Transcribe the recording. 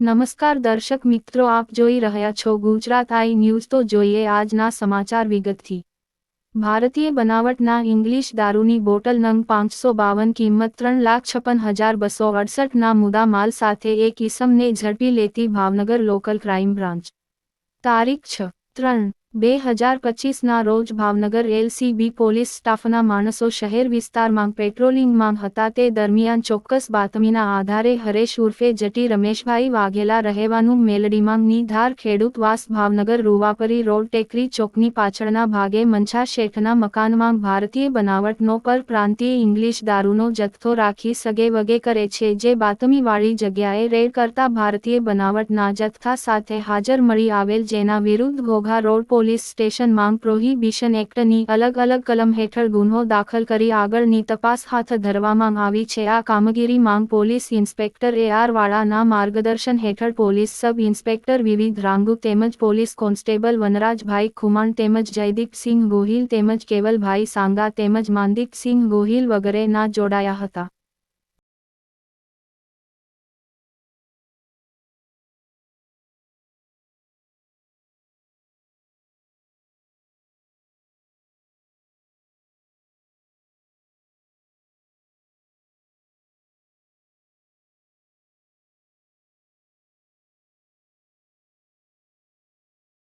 નમસ્કાર દર્શક મિત્રો, આપ જોઈ રહ્યા છો ગુજરાત આઈ ન્યૂઝ. તો જોઈએ આજના સમાચાર વિગતથી. ભારતીય બનાવટના ઇંગ્લિશ દારૂની બોટલ નંગ પાંચસો બાવન કિંમત ત્રણ લાખ છપ્પન હજાર બસો અડસઠના મુદ્દા માલ સાથે એક ઇસમને ઝડપી લેતી ભાવનગર લોકલ ક્રાઇમ બ્રાન્ચ. તારીખ છ ત્રણ બે હજાર પચીસના રોજ ભાવનગર એલસીબી પોલીસ સ્ટાફના માણસો શહેર વિસ્તારમાં પેટ્રોલિંગમાં હતા. તે દરમિયાન ચોક્કસ બાતમીના આધારે હરેશ ઉર્ફે જટી રમેશભાઈ વાઘેલા રહેવાનું મેલડીમાં નિધાર ખેડૂત વાસ ભાવનગર રૂવાપરી રોડ ટેકરી ચોકની પાછળના ભાગે મંછા શેઠના મકાનમાં ભારતીય બનાવટનો પર પ્રાંતીય ઇંગ્લિશ દારૂનો જથ્થો રાખી સગે વગે કરે છે. જે બાતમીવાળી જગ્યાએ રેડ કરતા ભારતીય બનાવટના જથ્થા સાથે હાજર મળી આવેલ જેના વિરુદ્ધ ઘોઘા રોડ પોલીસ સ્ટેશનમાં પ્રોહિબિશન એક્ટની અલગ અલગ કલમ હેઠળ ગુનો દાખલ કરી આગળની તપાસ હાથ ધરવામાં આવી છે. આ કામગીરી માંગ પોલીસ ઇન્સ્પેક્ટર એ આર વાળાના માર્ગદર્શન હેઠળ પોલીસ સબ ઇન્સ્પેક્ટર વિવિધ રાંગુ તેમજ પોલીસ કોન્સ્ટેબલ વનરાજભાઈ ખુમાણ તેમજ જયદીપસિંહ ગોહિલ તેમજ કેવલભાઈ સાંગા તેમજ માનદીપસિંહ ગોહિલ વગેરેના જોડાયા હતા.